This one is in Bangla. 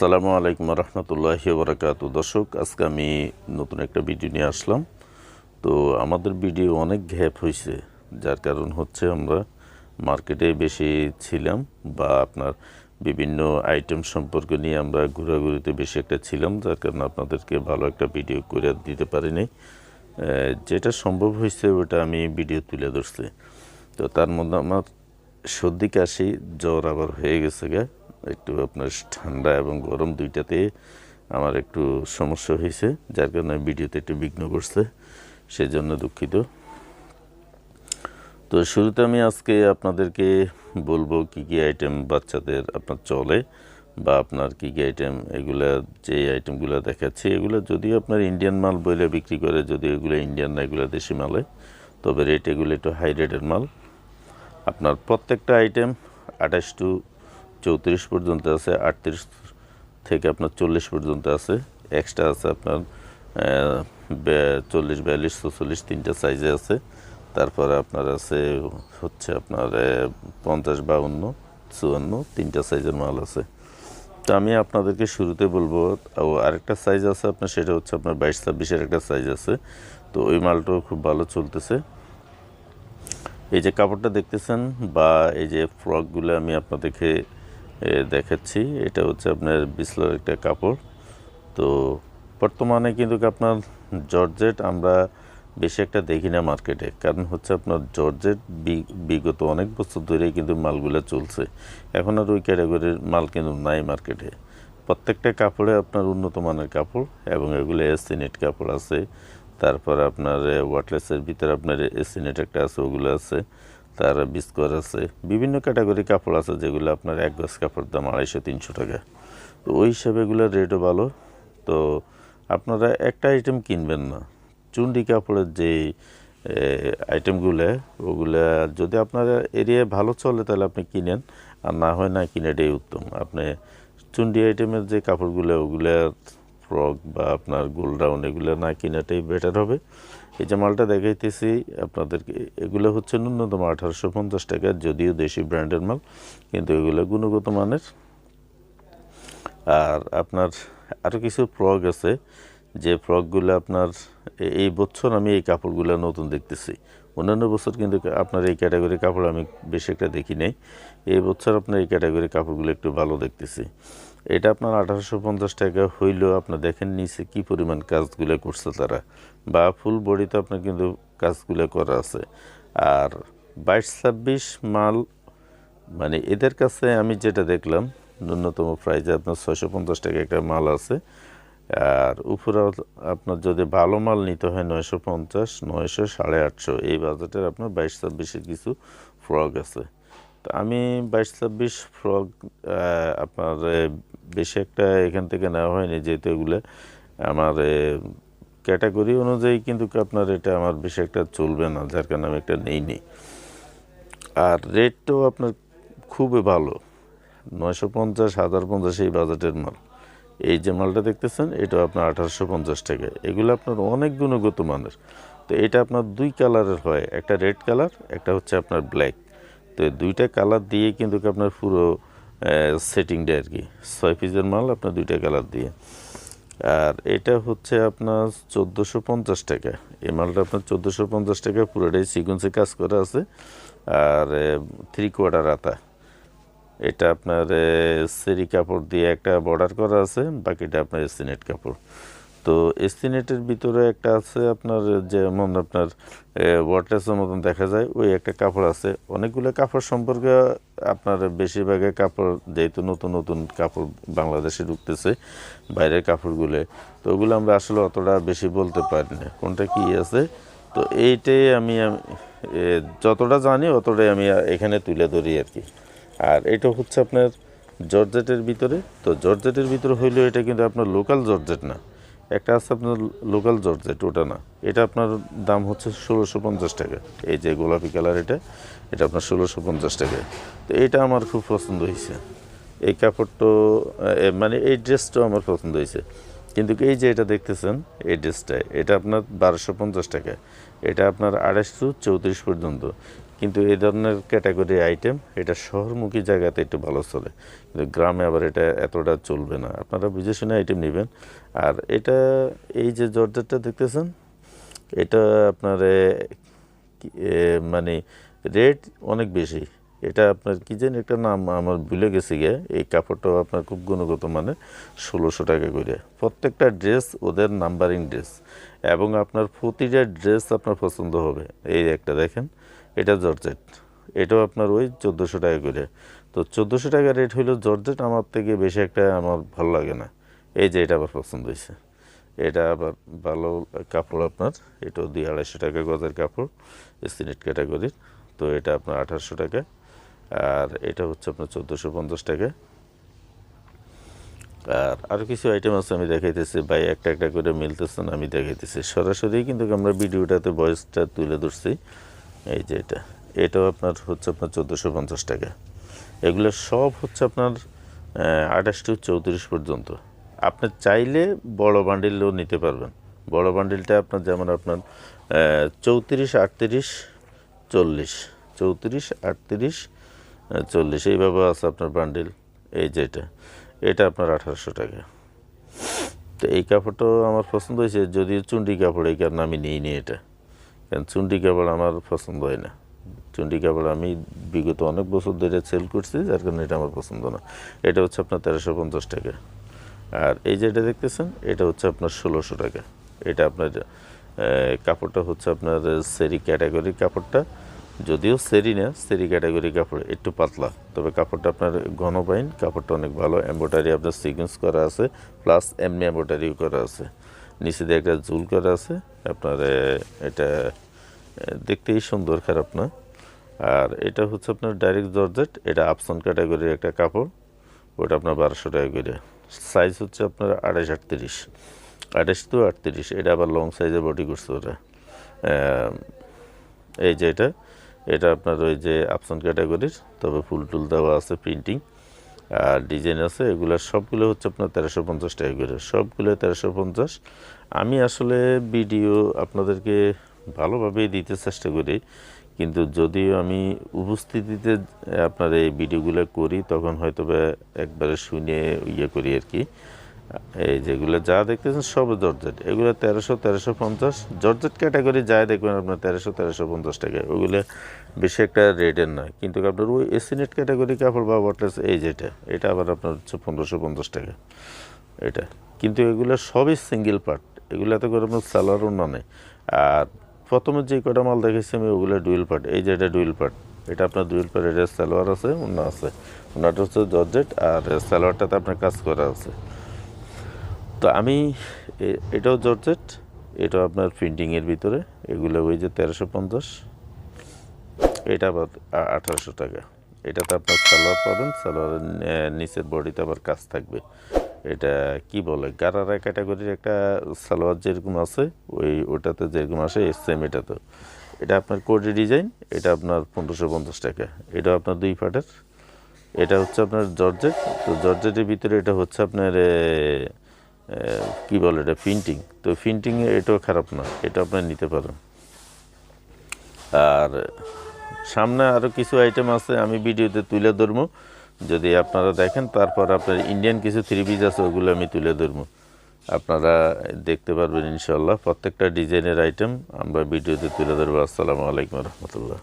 আসসালামু আলাইকুম রহমতুল্লাহি বরাকাতু দর্শক, আজকে আমি নতুন একটা ভিডিও নিয়ে আসলাম। তো আমাদের ভিডিও অনেক গ্যাপ হয়েছে যার কারণ হচ্ছে আমরা মার্কেটে বেশি ছিলাম বা আপনার বিভিন্ন আইটেম সম্পর্কে নিয়ে আমরা ঘোরাঘুরিতে বেশি একটা ছিলাম, যার কারণে আপনাদেরকে ভালো একটা ভিডিও করে দিতে পারিনি। যেটা সম্ভব হয়েছে ওটা আমি ভিডিও তুলে ধরছি। তো তার মধ্যে আমার সর্দি কাশি জ্বর আবার হয়ে গেছে গা। একটু আপনার ঠান্ডা এবং গরম দুইটাতে আমার একটু সমস্যা হয়েছে, যার কারণে ভিডিওতে একটু বিঘ্ন করছে, সেজন্য দুঃখিত। তো শুরুতে আমি আজকে আপনাদেরকে বলব কি কি আইটেম বাচ্চাদের আপনার চলে, বা আপনার কি কি আইটেম এগুলা, যে আইটেমগুলো দেখাচ্ছি, এগুলো যদিও আপনার ইন্ডিয়ান মাল বইলে বিক্রি করে, যদি এগুলো ইন্ডিয়ান না, এগুলো দেশি মালে, তবে রেট এগুলো একটু হাই রেটের মাল। আপনার প্রত্যেকটা আইটেম আঠাশ টু চৌত্রিশ পর্যন্ত আছে, আটত্রিশ থেকে আপনার চল্লিশ পর্যন্ত আছে। এক্সট্রা আছে আপনার চল্লিশ, বিয়াল্লিশ চৌচল্লিশ তিনটা সাইজে আছে। তারপরে আপনার আছে হচ্ছে আপনার পঞ্চাশ, বাউন্ন, চুয়ান্ন, তিনটা সাইজের মাল আছে। তো আমি আপনাদেরকে শুরুতে বলব, ও আরেকটা সাইজ আছে আপনার, সেটা হচ্ছে আপনার বাইশ, ছাব্বিশের একটা সাইজ আছে। তো ওই মালটাও খুব ভালো চলতেছে। এই যে কাপড়টা দেখতেছেন বা এই যে ফ্রকগুলো আমি আপনাদেরকে দেখাচ্ছি। এটা হচ্ছে আপনার বিসলার একটা কাপড়। তো বর্তমানে কিন্তু আপনার জর্জেট আমরা বেশি একটা দেখি না মার্কেটে। কারণ হচ্ছে আপনার জর্জেট বিগত অনেক বছর ধরেই কিন্তু মালগুলো চলছে। এখন আর ওই ক্যাটাগরির মাল কিন্তু নাই মার্কেটে। প্রত্যেকটা কাপড়ে আপনার উন্নত মানের কাপড় এবং এগুলো এসিনেট কাপড় আছে। তারপর আপনার ওয়াটলেসের ভিতরে আপনার এসিনেট একটা আছে, ওগুলো আছে। তার বিস্কর আছে। বিভিন্ন ক্যাটাগরি কাপড় আছে যেগুলো আপনার এক গজ কাপড় দাম আড়াইশো, তিনশো টাকা। তো ওই হিসাবে এগুলোর রেটও ভালো। তো আপনারা একটা আইটেম কিনবেন না। চুন্ডি কাপড়ের যে আইটেমগুলো ওগুলা যদি আপনার এরিয়ায় ভালো চলে তাহলে আপনি কিনেন। আর না হয় না কিনেটাই উত্তম। আপনি চুন্ডি আইটেমের যে কাপড়গুলো ওগুলা ফ্রক বা আপনার গোলডাউন এগুলো না কিনাটাই বেটার হবে। এই যে মালটা দেখাইতেছি, আপনাদেরকে, এগুলো হচ্ছে ন্যূনতম আঠারোশো পঞ্চাশ টাকা, যদিও দেশি ব্র্যান্ডের মাল, কিন্তু এগুলো গুণগত মানের। আর আপনার আরও কিছু ফ্রক আছে, যে ফ্রকগুলো আপনার এই বছর আমি এই কাপড়গুলো নতুন দেখতেছি। অন্যান্য বছর কিন্তু আপনার এই ক্যাটাগরি কাপড় আমি বেশি একটা দেখি নাই। এই বছর আপনার এই ক্যাটাগরি কাপড়গুলো একটু ভালো দেখতেছি। এটা আপনার আঠারোশো পঞ্চাশ টাকা হইলেও আপনার দেখেন নিচে কি পরিমাণ কাজগুলো করছে তারা। বা ফুল বডিতে আপনার কিন্তু কাজগুলো করা আছে। আর বাইশ ছাব্বিশ মাল মানে এদের কাছে আমি যেটা দেখলাম, ন্যূনতম প্রাইজে আপনার ছয়শো পঞ্চাশ টাকা একটা মাল আছে। আর উপরে আপনার যদি ভালো মাল নিতে হয় নয়শো পঞ্চাশ, নয়শো সাড়ে আটশো, এই বাজেটের আপনার বাইশ ছাব্বিশের কিছু ফ্রক আছে। তো আমি বাইশ ছাব্বিশ ফ্রক আপনার বেশি একটা এখান থেকে নেওয়া হয়নি যেহেতু এগুলো আমার ক্যাটাগরি অনুযায়ী কিন্তু আপনার এটা আমার বেশি একটা চলবে না, যার কারণে আমি একটা নেই নি আর রেটটাও আপনার খুবই ভালো, নয়শো পঞ্চাশ, হাজার পঞ্চাশ এই বাজেটের মাল। এই যে মালটা দেখতেছেন এটা আপনার আঠারোশো পঞ্চাশ টাকা। এগুলো আপনার অনেক গুণগত মানের। তো এটা আপনার দুই কালারের হয়, একটা রেড কালার, একটা হচ্ছে আপনার ব্ল্যাক। তো দুইটা কালার দিয়ে কিন্তু আপনার পুরো সেটিংটা আর কি। ছয় পিসের মাল, আপনার দুইটা কালার দিয়ে। আর এটা হচ্ছে আপনার চোদ্দোশো পঞ্চাশ টাকা। এই মালটা আপনার চোদ্দোশো পঞ্চাশ টাকা, পুরোটাই সিকুয়েন্সে কাজ করা আছে। আর থ্রি কোয়ার্টার আতা। এটা আপনার সেরি কাপড় দিয়ে একটা বর্ডার করা আছে, বাকিটা আপনার এসিনেট কাপড়। তো এসিনেটের ভিতরে একটা আছে আপনার যেমন আপনার ওয়াটার্সের মতন দেখা যায় ওই একটা কাপড় আছে। অনেকগুলো কাপড় সম্পর্কে আপনার বেশিরভাগের কাপড় যেহেতু নতুন নতুন কাপড় বাংলাদেশে ঢুকতেছে বাইরের কাপড়গুলো তো ওগুলো আমরা আসলে অতটা বেশি বলতে পারি না। কোনটা কি আছে? তো এইটাই আমি, যতটা জানি অতটাই আমি এখানে তুলে ধরি আর কি। আর এটা হচ্ছে আপনার জর্জেটের ভিতরে তো জর্জেটের ভিতরে হইলেও এটা কিন্তু আপনার লোকাল জর্জেট না। একটা আছে আপনার লোকাল জর্জেট ওটা না এটা আপনার দাম হচ্ছে ষোলোশো পঞ্চাশ টাকা। এই যে গোলাপি কালার এটা এটা আপনার ষোলোশো পঞ্চাশ টাকা। তো এটা আমার খুব পছন্দ হয়েছে। এই কাপড়টা মানে এই ড্রেসটাও আমার পছন্দ হয়েছে। কিন্তু এই যে এটা দেখতেছেন, এই ড্রেসটা, এটা আপনার বারোশো পঞ্চাশ টাকা। এটা আপনার আড়াইশো চৌত্রিশ পর্যন্ত। কিন্তু এই ধরনের ক্যাটাগরি আইটেম এটা শহরমুখী জায়গাতে একটু ভালো চলে। কিন্তু গ্রামে আবার এটা এতটা চলবে না। আপনারা বুঝে শুনে আইটেম নেবেন। আর এটা, এই যে জর্জারটা দেখতেছেন, এটা আপনার মানে রেট অনেক বেশি। এটা আপনার কি জানি একটা নাম আমার ভুলে গেছে গিয়ে। এই কাপড়টাও আপনার খুব গুণগত মানে ষোলোশো টাকা করে। প্রত্যেকটা ড্রেস ওদের নাম্বারিং ড্রেস এবং আপনার প্রতিটা ড্রেস আপনার পছন্দ হবে। এই একটা দেখেন। এটা জর্জেট। এটাও আপনার ওই চোদ্দোশো টাকা করে। তো চোদ্দোশো টাকা রেট হইল জর্জেট, আমার থেকে বেশি একটা আমার ভালো লাগে না। এই যে এটা আবার পছন্দ হয়েছে। এটা আবার ভালো কাপড় আপনার, এটাও দুই আড়াইশো টাকা গজের কাপড় সিনেট ক্যাটাগরির তো এটা আপনার আঠারোশো টাকা। আর এটা হচ্ছে আপনার চোদ্দোশো পঞ্চাশ টাকা। আর আরও কিছু আইটেম আছে আমি দেখাইতেছি। ভাই, একটা একটা করে মিলতেছে না, আমি দেখাইতেছি। সরাসরি কিন্তু আমরা ভিডিওটাতে ভয়েসটা তুলে ধরছি। এই যে এটা, এটাও আপনার হচ্ছে আপনার চোদ্দোশো পঞ্চাশ টাকা। এগুলো সব হচ্ছে আপনার আঠাশ টু চৌত্রিশ পর্যন্ত। আপনি চাইলে বড় বান্ডিলও নিতে পারবেন। বড় বান্ডিলটা আপনার যেমন আপনার চৌত্রিশ, আটত্রিশ, চল্লিশ। চৌত্রিশ, আটত্রিশ চল্লিশ, এইভাবে আছে আপনার বান্ডিল এই যেটা এটা আপনার আঠারোশো টাকা। তো এই কাপড়টাও আমার পছন্দ হয়েছে, যদিও চুন্ডি কাপড়, এই কারণে আমি নিই নি এটা। কারণ চুন্ডি কাপড় আমার পছন্দ হয় না। চুন্ডি কাপড় আমি বিগত অনেক বছর ধরে সেল করছি, যার কারণে এটা আমার পছন্দ না। এটা হচ্ছে আপনার তেরোশো পঞ্চাশ টাকা। আর এই যেটা দেখতেছেন, এটা হচ্ছে আপনার ষোলোশো টাকা। এটা আপনার কাপড়টা হচ্ছে আপনার সেরি ক্যাটাগরির কাপড়টা। যদিও সেরি না সেরি ক্যাটাগরি কাপড় একটু পাতলা। তবে কাপড়টা আপনার ঘন পাইন, কাপড়টা অনেক ভালো। এম্ব্রয়ডারি আপনার সিকোয়েন্স করা আছে প্লাস এমনি এম্ব্রয়ডারিও করা আছে। নিচে দিয়ে একটা ঝুল করা আছে। আপনার এটা দেখতেই সুন্দর, খারাপ না। আর এটা হচ্ছে আপনার ডাইরেক্ট জর্জেট, এটা আপসন ক্যাটাগরির একটা কাপড়। ওটা আপনার বারোশো টাকা করে। সাইজ হচ্ছে আপনার আড়াইশ আটত্রিশ। আড়াইশ টু আটত্রিশ, এটা আবার লং সাইজে বডি করছে ওটা এই যে এটা এটা আপনার ওই যে আপসন ক্যাটাগরির তবে ফুল টুল দেওয়া আছে প্রিন্টিং আর ডিজাইন আছে, এগুলো সবগুলো হচ্ছে আপনার তেরোশো পঞ্চাশ টাকা করে। সবগুলো তেরোশো পঞ্চাশ। আমি আসলে ভিডিও আপনাদেরকে ভালোভাবেই দিতে চেষ্টা করি, কিন্তু যদিও আমি উপস্থিতিতে আপনার এই ভিডিওগুলো করি, তখন হয়তো একবারে শুনে ইয়ে করি আর কি। এই যেগুলো যা দেখতেছেন সব জর্জেট। এগুলো তেরোশো তেরোশো পঞ্চাশ। জর্জেট ক্যাটাগরি যা দেখবেন আপনার তেরোশো তেরোশো পঞ্চাশ টাকা ওগুলো বেশি একটা রেটের নয়। কিন্তু আপনার ওই এসিনেট ক্যাটাগরি কাপড় বা ওয়াটার এই যেটা, এটা আবার আপনার হচ্ছে পনেরোশো পঞ্চাশ টাকা। এটা। কিন্তু এগুলো সবই সিঙ্গেল পার্ট। এগুলোতে করে আপনার সালোয়ারও না নেই আর প্রথমে যে কটা মাল দেখেছি আমি, ওগুলো ডুয়েল পার্ট। এই যে এটা ডুয়েল পার্ট। এটা আপনার ডুয়েল পার্ট, এটা সালোয়ার আছে অন্য আছে। ওনাটা হচ্ছে জর্জেট, আর সালোয়ারটাতে আপনার কাজ করা আছে। তো আমি এটাও জর্জেট, এটাও আপনার প্রিন্টিংয়ের ভিতরে, এগুলো ওই যে তেরোশো পঞ্চাশ, এটা আবার আঠারোশো টাকা। এটাতে আপনার সালোয়ার পাবেন, সালোয়ারের নিচের বডিতে আবার কাজ থাকবে। এটা কি বলে, গারারা ক্যাটাগরির একটা সালোয়ার যেরকম আছে, ওই ওটাতে যেরকম আসে সেম এটাতে এটা আপনার কোডি ডিজাইন, এটা আপনার পনেরোশো পঞ্চাশ টাকা। এটা আপনার দুই পাটের। এটা হচ্ছে আপনার জর্জেট, তো জর্জেটের ভিতরে এটা হচ্ছে আপনার কি বলে এটা প্রিন্টিং তো প্রিন্টিং এটাও খারাপ না, এটা আপনার নিতে পারেন। আর সামনে আরও কিছু আইটেম আছে, আমি ভিডিওতে তুলে ধরবো। যদি আপনারা দেখেন, তারপর আপনার ইন্ডিয়ান কিছু থ্রি পিস আছে, ওগুলো আমি তুলে ধরবো। আপনারা দেখতে পারবেন ইনশাল্লাহ প্রত্যেকটা ডিজাইনের আইটেম আমরা ভিডিওতে তুলে ধরবো। আসসালামু আলাইকুম রহমতুল্লাহ।